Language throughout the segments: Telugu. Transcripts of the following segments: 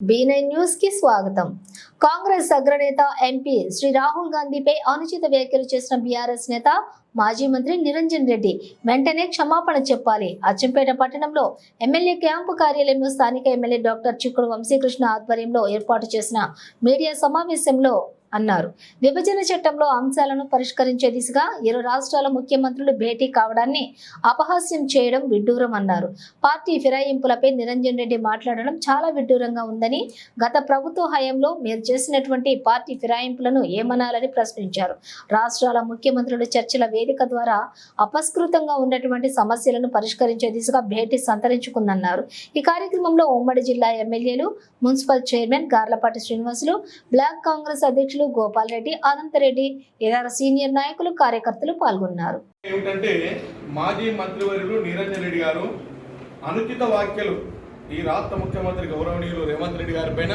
బీ న్యూస్కి స్వాగతం. కాంగ్రెస్ అగ్రనేత ఎంపీ శ్రీ రాహుల్ గాంధీపై అనుచిత వ్యాఖ్యలు చేసిన బీఆర్ఎస్ నేత మాజీ మంత్రి నిరంజన్ రెడ్డి వెంటనే క్షమాపణ చెప్పాలి. అచ్చంపేట పట్టణంలో ఎమ్మెల్యే క్యాంపు కార్యాలయంలో స్థానిక ఎమ్మెల్యే డాక్టర్ చిక్కుడు వంశీకృష్ణ ఆధ్వర్యంలో ఏర్పాటు చేసిన మీడియా సమావేశంలో అన్నారు. విభజన చట్టంలో అంశాలను పరిష్కరించే దిశగా ఇరు రాష్ట్రాల ముఖ్యమంత్రులు భేటీ కావడాన్ని అపహాస్యం చేయడం విడ్డూరం అన్నారు. పార్టీ ఫిరాయింపులపై నిరంజన్ రెడ్డి మాట్లాడడం చాలా విడ్డూరంగా ఉందని గత ప్రభుత్వ హయాంలో మీరు చేసినటువంటి పార్టీ ఫిరాయింపులను ఏమనాలని ప్రశ్నించారు. రాష్ట్రాల ముఖ్యమంత్రులు చర్చల వేదిక ద్వారా అపస్కృతంగా ఉన్నటువంటి సమస్యలను పరిష్కరించే దిశగా భేటీ సంతరించుకుందన్నారు. ఈ కార్యక్రమంలో ఉమ్మడి జిల్లా ఎమ్మెల్యేలు municipal chairman Garlapati Srinivasulu block Congress అధ్యక్షులు గోపాల్ రెడ్డి అనంతరెడ్డి ఇతర సీనియర్ నాయకులు కార్యకర్తలు పాల్గొన్నారు. ఏమిటంటే మాజీ మంత్రివర్యులు నిరంజన్ రెడ్డి గారు అనుచిత వ్యాఖ్యలు ఈ రాష్ట్ర ముఖ్యమంత్రి గౌరవనీయులు రేవంత్ రెడ్డి గారి పైన.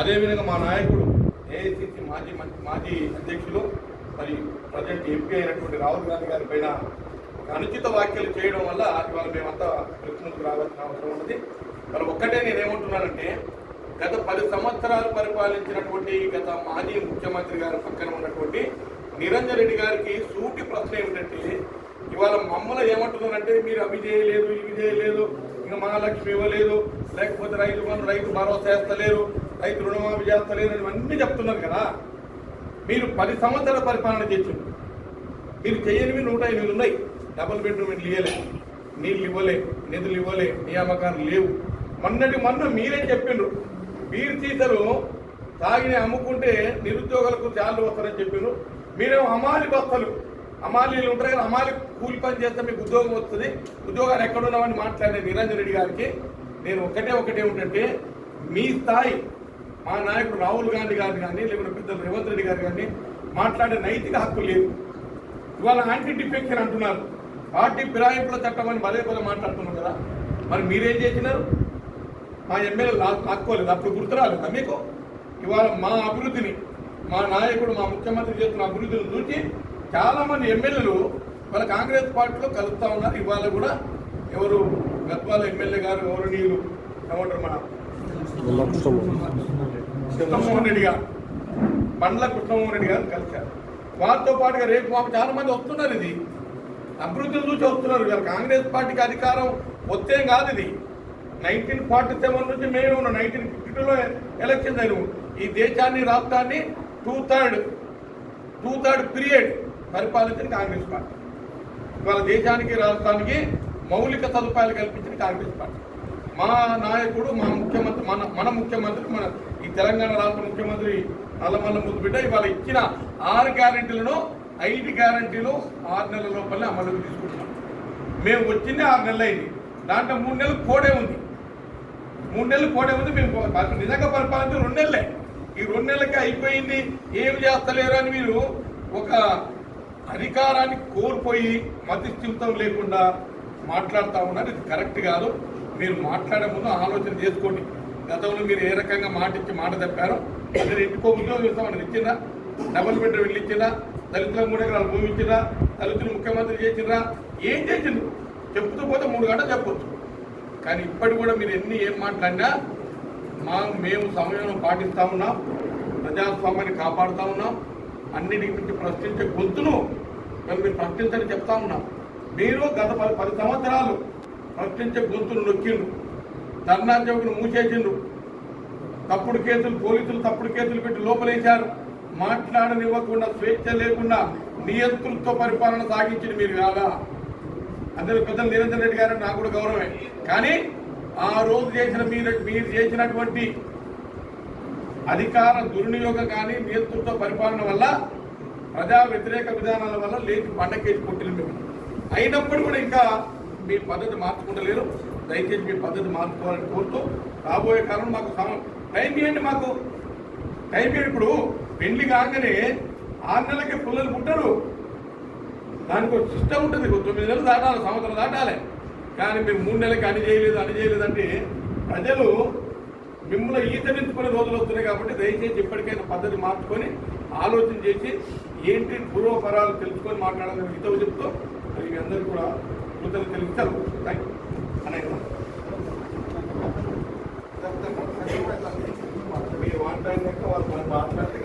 అదేవిధంగా మా నాయకుడు ఏఐసిసి మాజీ మంత్రి మాజీ అధ్యక్షులు మరి ప్రజెంట్ ఎంపీ అయినటువంటి రాహుల్ గాంధీ గారి పైన అనుచిత వ్యాఖ్యలు చేయడం వల్ల ఇవాళ మేమంతా ప్రతినిధులకు రావాల్సిన అవసరం ఉన్నది. మరి ఒక్కటే నేనేమంటున్నానంటే గత పది సంవత్సరాలు పరిపాలించినటువంటి గత మాజీ ముఖ్యమంత్రి గారి పక్కన ఉన్నటువంటి నిరంజన్ రెడ్డి గారికి సూటి ప్రశ్న ఏమిటంటే ఇవాళ మమ్మల్ని ఏమంటున్నారంటే మీరు అవి చేయలేదు ఇవి చేయలేదు ఇంకా మహాలక్ష్మి ఇవ్వలేదు లేకపోతే రైతు బంధు రైతు భరోసా చేస్తలేరు రైతు రుణమాఫీ చేస్తలేరు ఇవన్నీ చెప్తున్నారు కదా. మీరు పది సంవత్సరాల పరిపాలన చేసిండు మీరు చేయనివి నూట ఎనిమిది ఉన్నాయి. డబుల్ బెడ్రూమ్ ఇండ్లు ఇవ్వలేదు నీళ్ళు ఇవ్వలే నిధులు ఇవ్వలే నియామకాలు లేవు. మొన్నటి మొన్న మీరే చెప్పిండ్రు. బీర్ సీతలు తాగిని అమ్ముకుంటే నిరుద్యోగులకు చాలు వస్తారని చెప్పారు. మీరేమో హమాలి బస్తలు హమాలీలు ఉంటారు కదా హమాలి కూలి పని చేస్తే మీకు ఉద్యోగం వస్తుంది. ఉద్యోగాలు ఎక్కడున్నామని మాట్లాడే నిరంజన్ రెడ్డి గారికి నేను ఒకటే ఒకటే ఏమిటంటే మీ స్థాయి మా నాయకుడు రాహుల్ గాంధీ గారు కానీ లేకుంటే పెద్దలు రేవంత్ రెడ్డి గారు కానీ మాట్లాడే నైతిక హక్కు లేదు. ఇవాళ యాంటీ డిఫెక్షన్ అంటున్నారు. పార్టీ ఫిరాయింపుల చట్టం అని పదే పదే మాట్లాడుతున్నారు కదా. మరి మీరేం చేసినారు? మా ఎమ్మెల్యే లాక్కోలేదు. అప్పుడు గుర్తురాలేదా మీకు? ఇవాళ మా అభివృద్ధిని మా నాయకుడు మా ముఖ్యమంత్రి చేస్తున్న అభివృద్ధిని చూసి చాలామంది ఎమ్మెల్యేలు వాళ్ళ కాంగ్రెస్ పార్టీలో కలుపుతా ఉన్నారు. ఇవాళ కూడా ఎవరు గద్వాల ఎమ్మెల్యే గారు గౌరవనీయులు ఏమంటారు మన కృష్ణమోహన్ రెడ్డి గారు. బండ్ల కృష్ణమోహన్ రెడ్డి గారు కలిశారు. వారితో పాటుగా రేపు మాకు చాలా మంది వస్తున్నారు ఇది. అభివృద్ధిని చూసి వస్తున్నారు. కాంగ్రెస్ పార్టీకి అధికారం వస్తే కాదు ఇది. నైన్టీన్ ఫార్టీ సెవెన్ నుంచి మేమే ఉన్నాం నైన్టీన్ ఫిఫ్టీ టూలో ఎలక్షన్ జరిగి ఈ దేశాన్ని రాష్ట్రాన్ని two third two third period పరిపాలించిన కాంగ్రెస్ పార్టీ. ఇవాళ దేశానికి రాష్ట్రానికి మౌలిక సదుపాయాలు కల్పించిన కాంగ్రెస్ పార్టీ. మా నాయకుడు మా ముఖ్యమంత్రి మన మన ముఖ్యమంత్రి మన ఈ తెలంగాణ రాష్ట్ర ముఖ్యమంత్రి నల్లమల్ల ముద్దుబిడ్డ ఇవాళ ఇచ్చిన ఆరు గ్యారంటీలను ఐదు గ్యారంటీలు ఆరు నెలల లోపలనే అమలుకు తీసుకుంటున్నాం. మేము వచ్చింది ఆరు నెలలు అయింది దాంట్లో మూడు నెలలు కోడే ఉంది. మూడు నెలలు కోడే ఉంది మేము నిజంగా పరిపాలన రెండు నెలలే. ఈ రెండు నెలలకి అయిపోయింది. ఏమి చేస్తలేరు అని మీరు ఒక అధికారాన్ని కోల్పోయి మధ్యస్థితం లేకుండా మాట్లాడుతూ ఉన్నారు. ఇది కరెక్ట్ కాదు. మీరు మాట్లాడే ముందు ఆలోచన చేసుకోండి. గతంలో మీరు ఏ రకంగా మాట ఇచ్చి మాట తప్పారో మీరు ఇంటికో ఉద్యోగం ఇస్తామని ఇచ్చిందా డబుల్ బెడ్రూమ్ ఇల్లు ఇచ్చిందా దళితుల మూడు ఎకరాలు భూమి ఇచ్చిందా దళితులు ముఖ్యమంత్రి చేసిండ్రా? ఏం చేసిండ్రు? చెప్తూ పోతే మూడు గంటలు చెప్పొచ్చు. కానీ ఇప్పటి కూడా మీరు ఎన్ని ఏం మాట్లాడినా మా మేము సమయం పాటిస్తూ ఉన్నాం ప్రజాస్వామ్యాన్ని కాపాడుతూ ఉన్నాం అన్నిటి గురించి ప్రశ్నించే గొంతును మేము మీరు ప్రశ్నించని చెప్తా ఉన్నాం. మీరు గత పది పది సంవత్సరాలు ప్రశ్నించే గొంతును నొక్కిండ్రు ధర్నా చౌకును మూసేసిండ్రు తప్పుడు కేసులు పోలీసులు తప్పుడు కేసులు పెట్టి లోపలేశారు. మాట్లాడనివ్వకుండా స్వేచ్ఛ లేకుండా నియంతృత్వ పరిపాలన సాగించింది మీరు కాదా అందరూ పెద్దలు నిరంజన్ రెడ్డి గారు నాకు కూడా గౌరవమే. కానీ ఆ రోజు చేసిన మీరు మీరు చేసినటువంటి అధికార దుర్వినియోగం కానీ నేతృత్వ పరిపాలన వల్ల ప్రజా వ్యతిరేక విధానాల వల్ల లేచి పండకేసి కొట్టిన మేము అయినప్పుడు కూడా ఇంకా మీ పద్ధతి మార్చుకుంటలేరు. దయచేసి మీ పద్ధతి మార్చుకోవాలని కోరుతూ రాబోయే కాలం మాకు సమ- టైం ఇవ్వండి మాకు. టైం ఇప్పుడు పెళ్ళి కాగానే ఆరు నెలలకే పిల్లలు పుట్టరు. దానికి ఒక సిస్టమ్ ఉంటుంది. ఒక తొమ్మిది నెలలు దాటాలి సంవత్సరం దాటాలి. కానీ మీరు మూడు నెలలకి అని చేయలేదు అని చేయలేదు అంటే ప్రజలు మిమ్మల్ని ఈతరించుకునే రోజులు వస్తున్నాయి కాబట్టి దయచేసి ఇప్పటికైనా పద్ధతి మార్చుకొని ఆలోచన చేసి ఏంటి పూర్వపరాలు తెలుసుకొని మాట్లాడాలని హితవు చెప్తూ మరి మీ అందరూ కూడా కృతజ్ఞతలు తెలుస్తారు థ్యాంక్ యూ అనేక మీరు మాట్లాడినాక వాళ్ళు మనం మాట్లాడితే